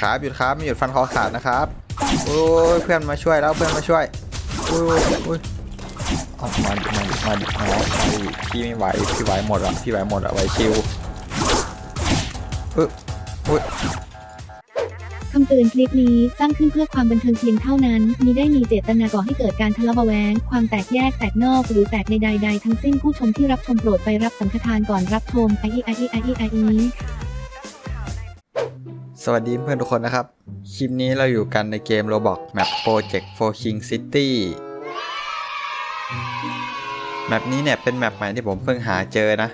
ครับหยุดครับไม่หยุดฟันคอขาดนะครับโอ้ยเพื่อนมาช่วยแล้วเพื่อนมาช่วยโอ้ยอุ้ยเอามาดิมาดิมาดิมาดิมาดิพี่ไม่ไหวพี่ไหวหมดอะพี่ไหวหมดอะไหวชิวเอึ๊บอุ้ยคำเตือนคลิปนี้สร้างขึ้นเพื่อความบันเทิงเพียงเท่านั้นมิได้มีเจตนาก่อให้เกิดการทะเลาะเบาะแวงความแตกแยกแตกนอกหรือแตกในใดๆทั้งสิ้นผู้ชมที่รับชมโปรดไปรับสังฆทานก่อนรับชมไออีไออีไออีไออี สวัสดีเพื่อนทุกคนนะครับ คลิปนี้เราอยู่กันในเกม Roblox Map Project for King City แมปนี้เนี่ยเป็นแมปใหม่ที่ผมเพิ่งหาเจอนะ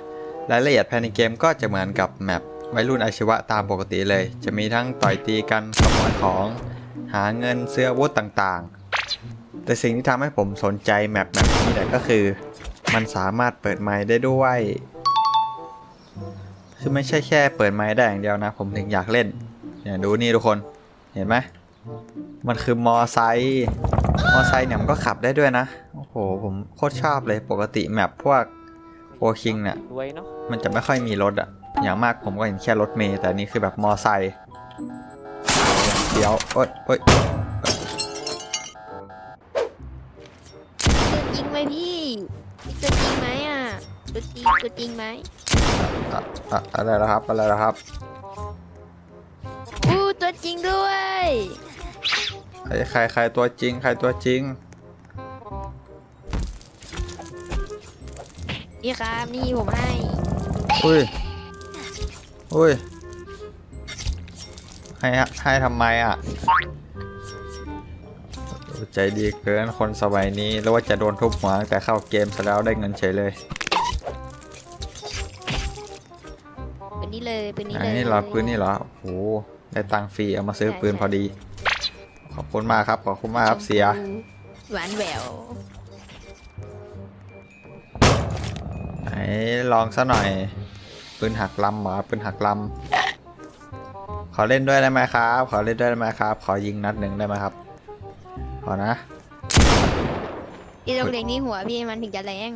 รายละเอียดภายในเกมก็จะเหมือนกับแมปวัยรุ่นอาชีวะตามปกติเลย จะมีทั้งต่อยตีกันขโมยของ หาเงินเสื้อวุธต่างๆ แต่สิ่งที่ทำให้ผมสนใจแมปแบบนี้เนี่ยก็คือ มันสามารถเปิดไมค์ได้ด้วย คือไม่ใช่แค่เปิดไมค์ได้อย่างเดียวนะ ผมถึงอยากเล่น เนี่ยดูนี่ทุกคนเห็นไหมมันคือมอไซค์มอไซค์เนี่ยมันก็ขับได้ด้วยนะ โอ้โห ผมโคตรชอบเลยปกติแมปพวกโฟคิงเนี่ยรวยเนาะมันจะไม่ค่อยมีรถอะอย่างมากผมก็เห็นแค่รถเมล์แต่อันนี้คือแบบมอไซค์เดี๋ยวโอ๊ยโอ๊ยตัวจริงไหมพี่มีตัวจริงไหมอะตัวจริงตัวจริงไหมอะอะอะไรนะครับอะไรนะครับอู้ตัวจริ งด้วยใครใครใครตัวจริง ใครตัวจริง นี่ครับนี่ผมให้อุ้ย อุ้ย ให้อะให้ทำไมอะ ใจดีเกินคนสมัยนี้ แล้วว่าจะโดนทุบหัวตั้งแต่เข้าเกมซะแล้วได้เงินเฉยเลยเป็นนี้เลยเป็นนี้อัเลยนนี้เหรอปืนนี่เหรอโอ้โห ได้ตังค์ฟรีเอามาซื้อปืนพอดี ขอบคุณมากครับ ขอบคุณมากครับเสีย หวานแหววไหนลองซะหน่อย ปืนหักลำเหรอปืนหักลำขอเล่นด้วยได้ไหมครับ ขอเล่นด้วยได้ไหมครับ ขอยิงนัดหนึ่งได้ไหมครับ ขอนะพี่ต้องเล็งที่หัวพี่มันถึงจะแรง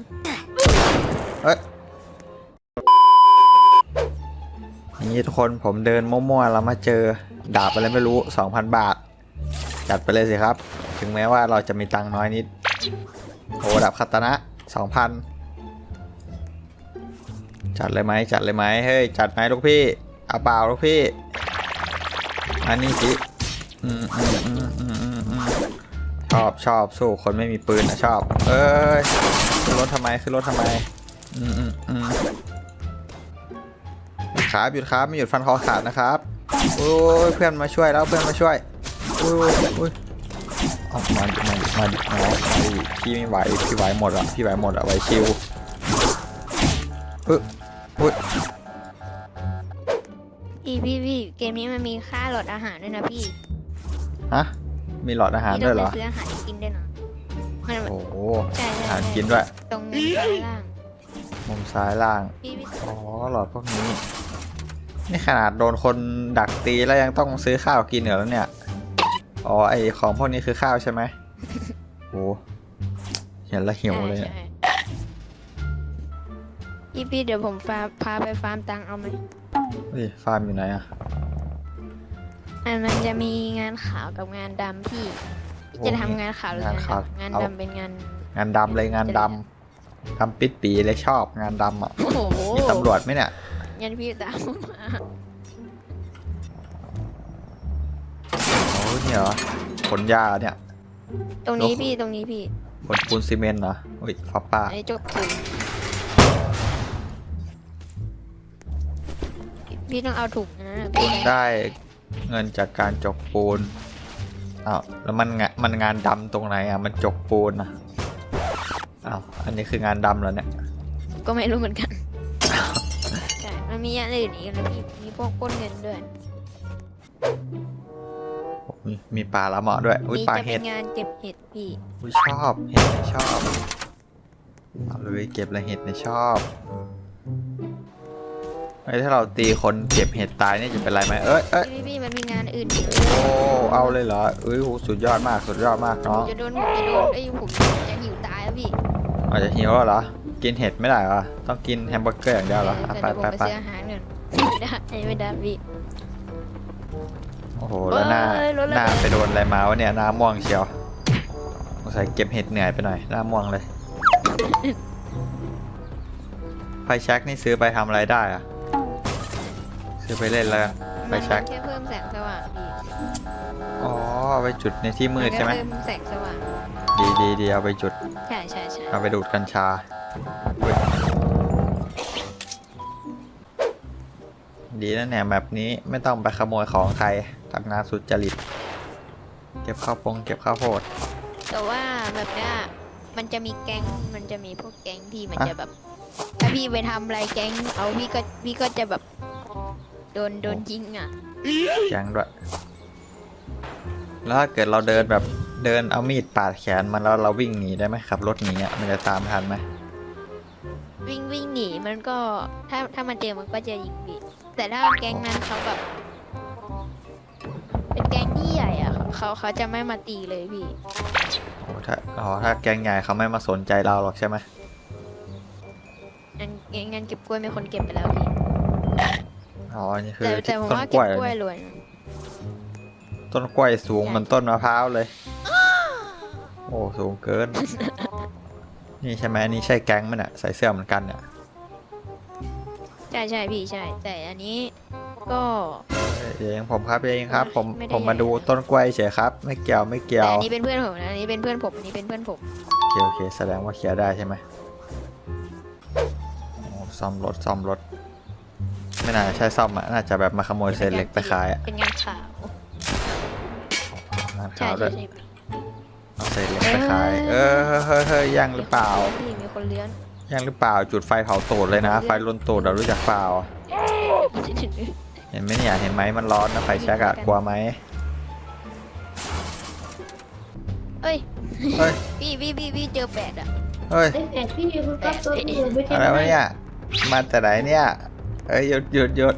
เอ้ย นี้ทุกคนผมเดินมั่วๆแล้วมาเจอดาบอะไรไม่รู้ 2,000 บาท จัดไปเลยสิครับ ถึงแม้ว่าเราจะมีตังค์น้อยนิดโอ้ดาบคาตานะ 2,000 จัดเลยไหมจัดเลยไหมเฮ้ยจัดไหมลูกพี่เอาเปล่าลูกพี่ อันนี้สิชอบชอบสู้คนไม่มีปืนนะชอบ เอ้ยขึ้นรถทำไมขึ้นรถทำไม อืมอืมอืม ครับหยุดครับไม่หยุดฟันคอขาดนะครับโอ้ยเพื่อนมาช่วยแล้วเพื่อนมาช่วยโอ้ยอุ้ยเอามาดิมาดิมาดิมาดิพี่ไม่ไหวพี่ไหวหมดอะพี่ไหวหมดอะไหวชิวอึ๊บอุ้ยพี่พี่พี่เกมนี้มันมีค่าหลอดอาหารด้วยนะพี่ฮะมีหลอดอาหารพี่ด้ต้วยเหรไปอซื้ออาหารกินด้วยนะโอ้โหใช่อาใช่หารกินด้วยตรงนี้ซ้ายล่างมุมซ้ายล่าง พี่พี่อ๋อหลอดพวกนี้ นี่ขนาดโดนคนดักตีแล้วยังต้องซื้อข้าวกินเหรอแล้วเนี่ย อ๋อไอของพวกนี้คือข้าวใช่ไหมโอ้เห็นแล้วหิวเลยใช่อะใช่พี่พี่เดี๋ยวผมพาพาไปฟาร์มตังเอาไหมเฮ้ยฟาร์มอยู่ไหนอะ อันมันจะมีงานขาวกับงานดำพี่พี่จะทำงานขาวหรืองานดำงานดำเป็นงาน งานดำเลยงานดำดำปิดปีเลยชอบงานดำอะโอ้โหมีตำรวจไหมเนี่ย งั้นพี่ตามมาโอ้เนี่ยเหรอขนยาเนี่ย ตรงนี้พี่ตรงนี้พี่บนปูนซีเมนต์เหรออุ้ยฟ้าป้าไอ้จกถุงพี่ต้องเอาถุงนะคุพี่ณได้เงินจากการจกปูนอ้าวแล้วมันงะมันงานดำตรงไหนอะ มันจกปูนอะอ้าวอันนี้คืองานดำแล้วเนี่ย ก็ไม่รู้เหมือนกันใช่ มันมีอย่างอื่นอีกนะพี่ มีพวกปล้นเงินด้วยโอ้มีมีปลาละเหมาะด้วย อุ้ยนี่ปลาจะเป็เห็นดงานเก็บเห็ดพี่ อุ้ยชอบ เห็ดเนี่ยชอบเอาเลยเก็บเลยเห็ดเนี่ยชอบไอ้ยถ้าเราตีคนเก็บเห็ดตายเนี่ยจะเป็นไรไหมเอ้ยเอ้ยพี่พี่มันมีงานอื่นอีกโอ้เอาเลยเหรอเอ้ยโหสุดยอดมากสุดยอดมากผมเนาะจะโดนผมจะโดนไอ้ยผมจะหิวตายแล้วพี่อาจจะหิวแล้วเหรอ กินเห็ดไม่ได้เหรอ ต้องกินแฮมเบอร์เกอร์อย่างเดียวเหรออะแต่ไปเดี๋ยวผมไปไปไปซื้ออาหารเงินไม่ได้ไม่ได้พี่ โอ้โห แล้วหน้าเอ้ยรถระเบิดหน้าไปโดนอะไรมาวะเนี่ย หน้าม่วงเชียวสงสัยเก็บเห็ดเหนื่อยไปหน่อย หน้าม่วงเลย ไฟแช็กนี่ซื้อไปทำอะไรได้อะซื้อไปเล่นแล้วกันไฟมันแช็กแค่เพิ่มแสงสว่างพี่อ๋อเอาไปจุดในที่มืดใช่ไหม นแค่เพิ่มแสงสว่างดีดีดีเอาไปจุด ใช่ใช่ใช่เอาไปดูดกัญชาอุ๊ย ดีนะเนี่ยแบบนี้ไม่ต้องไปขโมยของใครทำงานสุดจริต เก็บข้าวโพงเก็บข้าวโพด แต่ว่าแบบเนี้ยมันจะมีแก๊งมันจะมีพวกแก๊งที่มันอะจะแบบ ถ้าพี่ไปทำอะไรแก๊ง เอาพี่ก็พี่ก็จะแบบโดนโดนยิงอะยังด้วยแล้วถ้าเกิดเราเดินแบบเดินเอามีดปาดแขนมันแล้วเราวิ่งหนีได้ไหมขับรถหนีอะมันจะตามทันไหมวิ่งวิ่งหนีมัน ก็ถ้าถ้ามันเจอมันก็จะยิงพี่แต่ถ้าแก๊งนั้นเขาแบบ เป็นแก๊งที่ใหญ่อะเขาเขาจะไม่มาตีเลยพี่ โอ้ถ้าอ๋อถ้าแกงใหญ่เขาไม่มาสนใจเราหรอกใช่ไหมงั้นงั้นเก็บกล้วยมีคนเก็บไปแล้วพี่อ๋อนี่คือแต่แต่ที่ผมต้นว่ากเก็ล้บวยกล้วยเนี่ยรวยนะต้นกล้วยสูงเหมือนต้นมะพร้าวเลย โอ้สูงเกิน นี่ใช่ไหมอันนี่ใช่แก๊งมันอะใส่เสื้อเหมือนกันเนี่ยใช่ใช่พี่ใช่ แต่อันนี้ก็ เองผมครับเองครับ ผมไม่ได้ผมมาดูต้นกล้วยเฉยครับ ไม่เกี่ยวไม่เกี่ยแต่วอันนี้เป็นเพื่อนผมนะอันนี้เป็นเพื่อนผมอันนี้เป็นเพื่อนผม โอเคโอเคแสดงว่าเคลียร์ได้ใช่ไหมโอ้ซ่อมรถซ่อมรถ ไม่น่าจะใช่ซ่อมอะน่าจะแบบมาขโมยเศษเหล็กไปขายอะเป็นงานข่าวงานใช่ข่าวด้ใช่วยใช่ เอาเศษเหล็กไปขาย เออเฮ้ยเฮ้ยเฮ้ยยังหรือเปล่า พี่มีคนเลี้ยง ยังหรือเปล่าจุดไฟเผาตูดเลยนะ ไฟลนตูดเรารู้จักเปล่า เห็นไหมเนี่ยเห็นไหมมันร้อนนะไฟแช็กอะกลัวไหมเอ้ยเฮ้ยพี่พี่พี่พี่เจอแปดอะเฮ้ยไอ้แฝดพี่คุณก็ตัวพี่อยู่ไม่ใช่อะไรวะเนี่ยมาแต่ไหนเนี่ยเอ้ยหยุดหยุดหยุด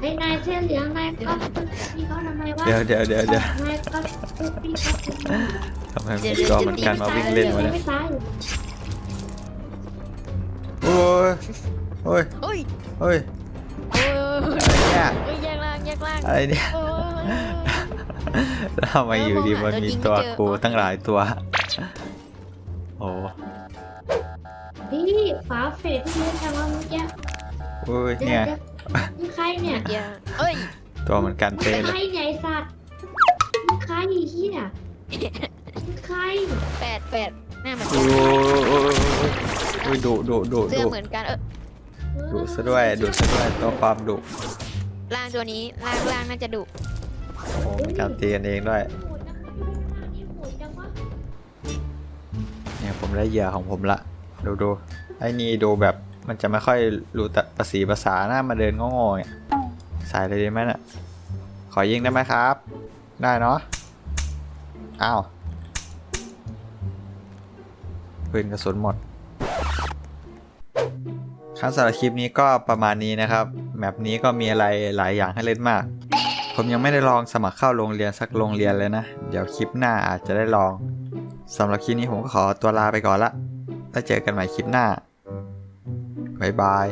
ไอ้นายเสื้อเหลืองนายก็พี่เขาทำไมวะเดี๋ยวเดี๋ยวเดี๋ยวเดี๋ยวนายก็พี่เขาทำไมมีตัวเหมือนกันมาวิ่งเล่นวะเนี่ยไม่ตาย โอ้ยโอ้ยเฮ้ยเฮ้ยโอ้ยอะไรเนี่ยเฮ้ยแยกล่างแยกล่างอะไรเนี่ยโอ้ยแล้วทำไมอยู่ดีมันมีตัวกูตั้งหลายตัว โอ้พี่ฝาเฟดที่เล่นกันว่าเมื่อกี้โอ้ยเดี๋ยวเนี่ยเดี๋ยวมึงใครเนี่ยเดี๋ยวเอ้ยตัวเหมือนกันมึงเป๊ะเลใครยใหญ่สัตว์มึงใครไอ้เหี้ยมึงใครแปดแปดหน้าเหมือนโอ้กันยโอ้ย ดุดุดุเสื้อดุเหมือนกันเออดุซะด้วยดุซะด้วยตัวความดุล่างตัวนี้ล่างล่างน่าจะดุโอ้มีการตีกันเองด้วยโหดจังวะนี่โหดจังวะเนี่ยผมได้เหยื่อของผมละดูดูไอ้นี่ดูแบบมันจะไม่ค่อยรู้แต่ภาษีภาษาหน้ามาเดินโง่ๆเนี่ยใส่เลยดีไหมน่ะขอยิงได้ไหมครับ ได้เนาะอ้าวปืนกระสุนหมด ครับสำหรับคลิปนี้ก็ประมาณนี้นะครับแมปนี้ก็มีอะไรหลายอย่างให้เล่นมาก ผมยังไม่ได้ลองสมัครเข้าโรงเรียนสักโรงเรียนเลยนะ เดี๋ยวคลิปหน้าอาจจะได้ลองสำหรับคลิปนี้ผมก็ขอตัวลาไปก่อนละ แล้วเจอกันใหม่คลิปหน้าบ๊ายบาย